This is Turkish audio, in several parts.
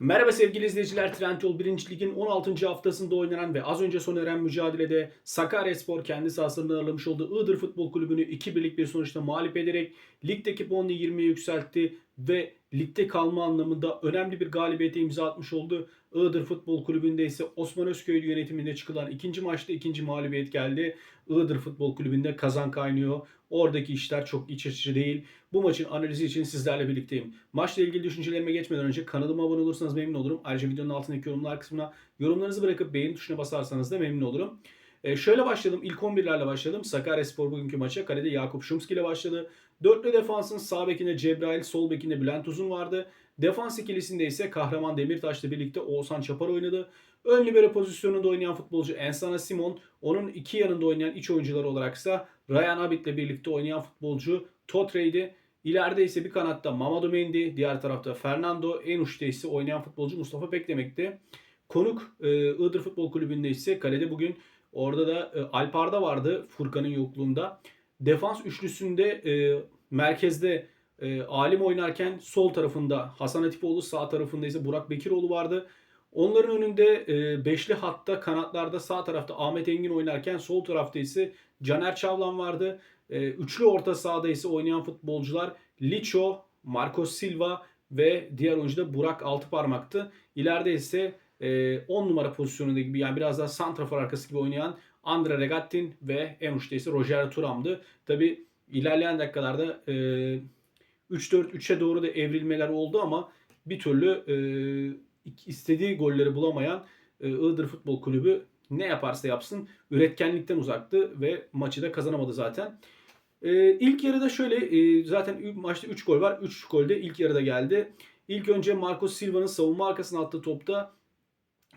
Merhaba sevgili izleyiciler. Trendyol 1. Lig'in 16. haftasında oynanan ve az önce sona eren mücadelede Sakaryaspor kendi sahasında ağırlamış olduğu Iğdır Futbol Kulübü'nü 2 birlik bir sonuçta mağlup ederek ligdeki puanını 20'ye yükseltti ve ligde kalma anlamında önemli bir galibiyete imza atmış oldu. Iğdır Futbol Kulübü'nde ise Osman Özköy yönetiminde çıkılan ikinci maçta ikinci mağlubiyet geldi. Iğdır Futbol Kulübü'nde kazan kaynıyor. Oradaki işler çok iç açıcı değil. Bu maçın analizi için sizlerle birlikteyim. Maçla ilgili düşüncelerime geçmeden önce kanalıma abone olursanız memnun olurum. Ayrıca videonun altındaki yorumlar kısmına yorumlarınızı bırakıp beğen tuşuna basarsanız da memnun olurum. Ee, şöyle başladım. İlk 11'lerle başladım. Sakaryaspor bugünkü maça kalede Yakup Şumski ile başladı. Dörtlü defansın sağ bekinde Cebrail, sol bekinde Bülent Uzun vardı. Defans ikilisinde ise Kahraman Demirtaş'la birlikte Oğuzhan Çapar oynadı. Ön libero pozisyonunda oynayan futbolcu Ensana Simon, onun iki yanında oynayan iç oyuncular olaraksa Ryan Abit'le birlikte oynayan futbolcu Totre'ydi. İleride ise bir kanatta Mamadou Mendy, diğer tarafta Fernando, en uçta ise oynayan futbolcu Mustafa Beklemek'ti. Konuk e, Iğdır Futbol Kulübü'nde ise kalede bugün orada da e, Alpar'da vardı Furkan'ın yokluğunda. Defans üçlüsünde e, merkezde e, Alim oynarken sol tarafında Hasan Atipoğlu, sağ tarafında ise Burak Bekiroğlu vardı. Onların önünde e, beşli hatta kanatlarda sağ tarafta Ahmet Engin oynarken sol tarafta ise Caner Çavlan vardı. E, üçlü orta sahada ise oynayan futbolcular Licho, Marcos Silva ve diğer oyuncu da Burak Altıparmak'tı. İleride ise 10 numara pozisyonunda gibi yani biraz daha santrafor arkası gibi oynayan Andre Regattin ve en uçta ise Roger Turam'dı. Tabi ilerleyen dakikalarda e, 3-4-3'e doğru da evrilmeler oldu ama bir türlü e, istediği golleri bulamayan e, Iğdır Futbol Kulübü ne yaparsa yapsın üretkenlikten uzaktı ve maçı da kazanamadı zaten. E, ilk yarıda şöyle e, zaten maçta 3 gol var. 3 gol de ilk yarıda geldi. İlk önce Marcos Silva'nın savunma arkasına attığı topta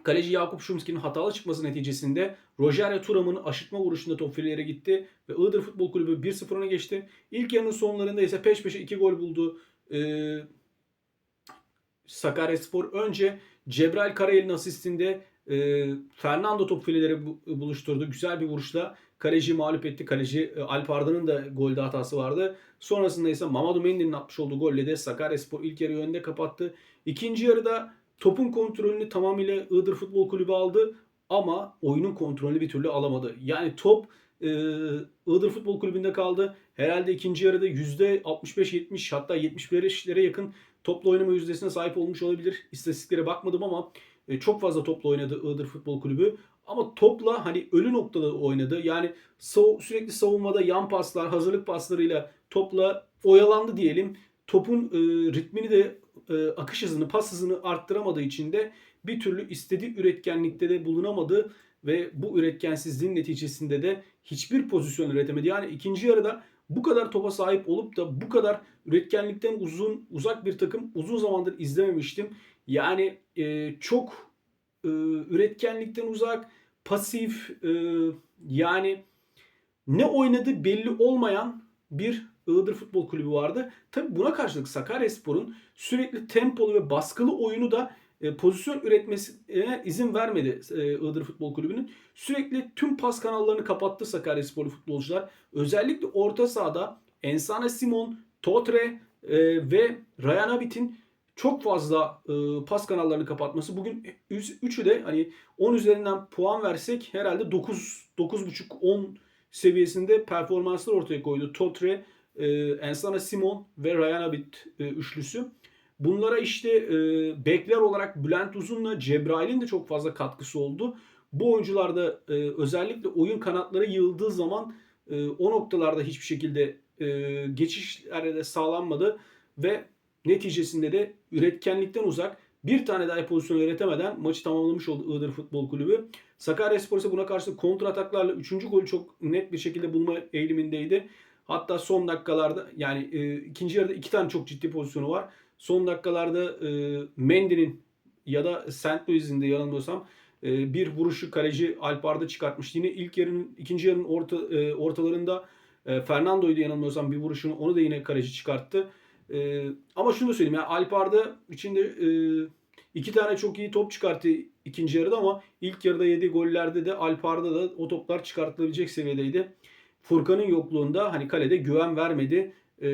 kaleci Yakup Şumski'nin hatalı çıkması neticesinde Rogerio Turam'ın aşırtma vuruşunda top filelere gitti ve Iğdır Futbol Kulübü 1-0 öne geçti. İlk yarının sonlarında ise peş peşe 2 gol buldu. Ee, Sakaryaspor önce Cebrail Karayel'in asistinde e, Fernando top fileleri bu- buluşturdu. Güzel bir vuruşla kaleci mağlup etti. Kaleci e, Alp Arda'nın da golde hatası vardı. Sonrasında ise Mamadou Mendy'nin atmış olduğu golle de Sakaryaspor ilk yarıyı önde kapattı. İkinci yarıda topun kontrolünü tamamıyla Iğdır Futbol Kulübü aldı ama oyunun kontrolünü bir türlü alamadı. Yani top e, Iğdır Futbol Kulübü'nde kaldı. Herhalde ikinci yarıda %65-70 hatta 75'lere yakın topla oynama yüzdesine sahip olmuş olabilir. İstatistiklere bakmadım ama e, çok fazla topla oynadı Iğdır Futbol Kulübü. Ama topla hani ölü noktada oynadı. Yani sürekli savunmada yan paslar, hazırlık paslarıyla topla oyalandı diyelim. Topun e, ritmini de e, akış hızını, pas hızını arttıramadığı için de bir türlü istediği üretkenlikte de bulunamadı ve bu üretkensizliğin neticesinde de hiçbir pozisyon üretemedi. Yani ikinci yarıda bu kadar topa sahip olup da bu kadar üretkenlikten uzun uzak bir takım uzun zamandır izlememiştim. Yani e, çok e, üretkenlikten uzak, pasif e, yani ne oynadığı belli olmayan bir Iğdır Futbol Kulübü vardı. Tabi buna karşılık Sakaryaspor'un sürekli tempolu ve baskılı oyunu da e, pozisyon üretmesine izin vermedi e, Iğdır Futbol Kulübü'nün. Sürekli tüm pas kanallarını kapattı Sakaryasporlu futbolcular. Özellikle orta sahada Ensana Simon, Totre e, ve Ryan Abit'in çok fazla e, pas kanallarını kapatması. Bugün üç- üçü de hani 10 üzerinden puan versek herhalde 9 9.5 10 seviyesinde performanslar ortaya koydu. Totre, e, Ensana Simon ve Ryan Abit e, üçlüsü. Bunlara işte e, bekler olarak Bülent Uzun'la Cebrail'in de çok fazla katkısı oldu. Bu oyuncular da e, özellikle oyun kanatları yığıldığı zaman e, o noktalarda hiçbir şekilde e, geçişlerde de sağlanmadı ve neticesinde de üretkenlikten uzak bir tane daha pozisyon üretemeden maçı tamamlamış oldu Iğdır Futbol Kulübü. Sakaryaspor ise buna karşı kontra ataklarla 3. golü çok net bir şekilde bulma eğilimindeydi. Hatta son dakikalarda yani e, ikinci yarıda iki tane çok ciddi pozisyonu var. Son dakikalarda e, Mendy'nin ya da St. Louis'in de yanılmıyorsam e, bir vuruşu kaleci Alpar'da çıkartmıştı. Yine ilk yarının ikinci yarının orta, e, ortalarında e, Fernando'ydu yanılmıyorsam bir vuruşunu onu da yine kaleci çıkarttı. E, ama şunu da söyleyeyim yani Alpar'da içinde e, iki tane çok iyi top çıkarttı ikinci yarıda ama ilk yarıda yediği gollerde de Alpar'da da o toplar çıkartılabilecek seviyedeydi. Furkan'ın yokluğunda hani kalede güven vermedi e,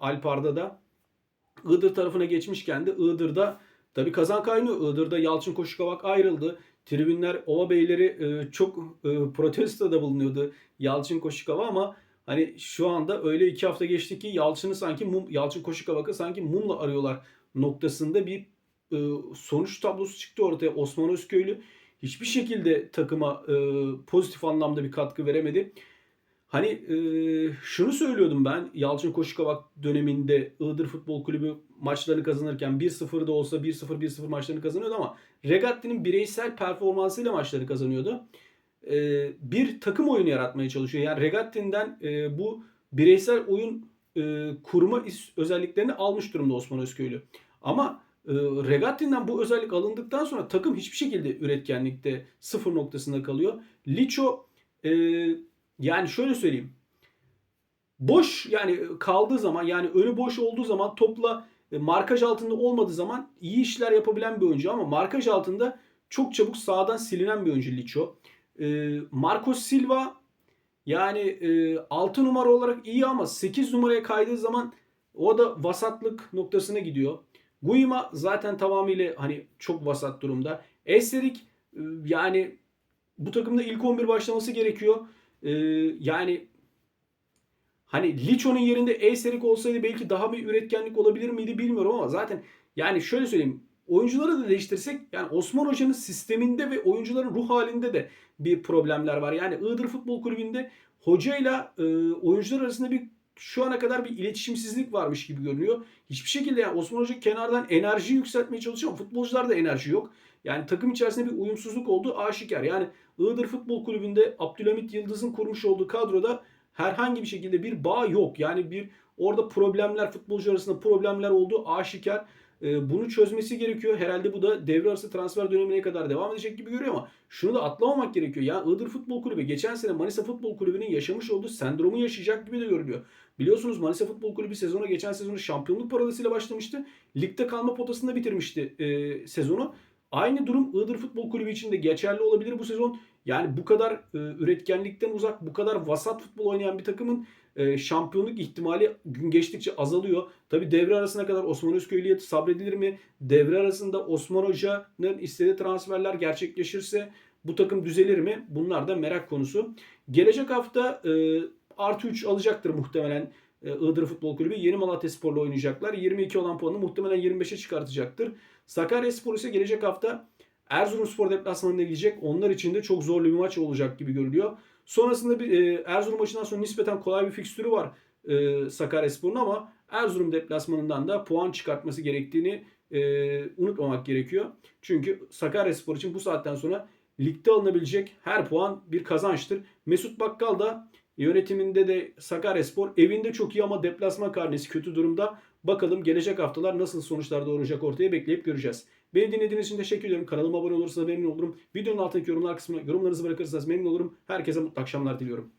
Alpar'da da. Iğdır tarafına geçmişken de Iğdır'da Tabii kazan kaynıyor. Iğdır'da Yalçın Koşukavak ayrıldı. Tribünler Ova Beyleri e, çok e, protestoda bulunuyordu Yalçın Koşukava ama hani şu anda öyle iki hafta geçti ki Yalçın'ı sanki mum, Yalçın Koşukavak'ı sanki mumla arıyorlar noktasında bir e, sonuç tablosu çıktı ortaya. Osman Özköylü hiçbir şekilde takıma e, pozitif anlamda bir katkı veremedi. Hani e, şunu söylüyordum ben Yalçın Koşukavak döneminde Iğdır Futbol Kulübü maçlarını kazanırken 1-0 da olsa 1-0 1-0 maçlarını kazanıyordu ama Regatti'nin bireysel performansıyla maçları kazanıyordu. E, bir takım oyunu yaratmaya çalışıyor. Yani Regatti'nden e, bu bireysel oyun e, kurma özelliklerini almış durumda Osman Özköylü. Ama e, Regatti'nden bu özellik alındıktan sonra takım hiçbir şekilde üretkenlikte sıfır noktasında kalıyor. Liço e, yani şöyle söyleyeyim. Boş yani kaldığı zaman yani önü boş olduğu zaman topla e, markaj altında olmadığı zaman iyi işler yapabilen bir oyuncu ama markaj altında çok çabuk sağdan silinen bir oyuncu Liço. E, Marcos Silva yani e, 6 numara olarak iyi ama 8 numaraya kaydığı zaman o da vasatlık noktasına gidiyor. Guima zaten tamamıyla hani çok vasat durumda. Eserik e, yani bu takımda ilk 11 başlaması gerekiyor. E, yani hani Licho'nun yerinde Eserik olsaydı belki daha bir üretkenlik olabilir miydi bilmiyorum ama zaten yani şöyle söyleyeyim oyuncuları da değiştirsek yani Osman Hoca'nın sisteminde ve oyuncuların ruh halinde de bir problemler var. Yani Iğdır Futbol Kulübü'nde hocayla e, oyuncular arasında bir şu ana kadar bir iletişimsizlik varmış gibi görünüyor. Hiçbir şekilde yani Osman Hoca kenardan enerji yükseltmeye çalışıyor ama futbolcularda enerji yok. Yani takım içerisinde bir uyumsuzluk olduğu aşikar. Yani Iğdır Futbol Kulübü'nde Abdülhamit Yıldız'ın kurmuş olduğu kadroda herhangi bir şekilde bir bağ yok. Yani bir orada problemler futbolcu arasında problemler olduğu aşikar. Ee, bunu çözmesi gerekiyor. Herhalde bu da devre arası transfer dönemine kadar devam edecek gibi görüyor ama şunu da atlamamak gerekiyor. Ya Iğdır Futbol Kulübü geçen sene Manisa Futbol Kulübü'nün yaşamış olduğu sendromu yaşayacak gibi de görünüyor. Biliyorsunuz Manisa Futbol Kulübü sezona geçen sezonu şampiyonluk parolasıyla başlamıştı. Ligde kalma potasında bitirmişti e, sezonu. Aynı durum Iğdır Futbol Kulübü için de geçerli olabilir bu sezon. Yani bu kadar e, üretkenlikten uzak, bu kadar vasat futbol oynayan bir takımın e, şampiyonluk ihtimali gün geçtikçe azalıyor. Tabi devre arasına kadar Osman Özköylü'ye sabredilir mi? Devre arasında Osman Hoca'nın istediği transferler gerçekleşirse bu takım düzelir mi? Bunlar da merak konusu. Gelecek hafta e, artı 3 alacaktır muhtemelen e, Iğdır Futbol Kulübü. Yeni Malatya Spor'la oynayacaklar. 22 olan puanını muhtemelen 25'e çıkartacaktır. Sakaryaspor ise gelecek hafta Erzurumspor deplasmanına gidecek. Onlar için de çok zorlu bir maç olacak gibi görülüyor. Sonrasında bir e, Erzurum maçından sonra nispeten kolay bir fikstürü var e, Sakaryaspor'un ama Erzurum deplasmanından da puan çıkartması gerektiğini e, unutmamak gerekiyor. Çünkü Sakaryaspor için bu saatten sonra ligde alınabilecek her puan bir kazançtır. Mesut Bakkal da yönetiminde de Sakaryaspor evinde çok iyi ama deplasman karnesi kötü durumda. Bakalım gelecek haftalar nasıl sonuçlar doğuracak ortaya bekleyip göreceğiz. Beni dinlediğiniz için teşekkür ederim. Kanalıma abone olursanız memnun olurum. Videonun altındaki yorumlar kısmına yorumlarınızı bırakırsanız memnun olurum. Herkese mutlu akşamlar diliyorum.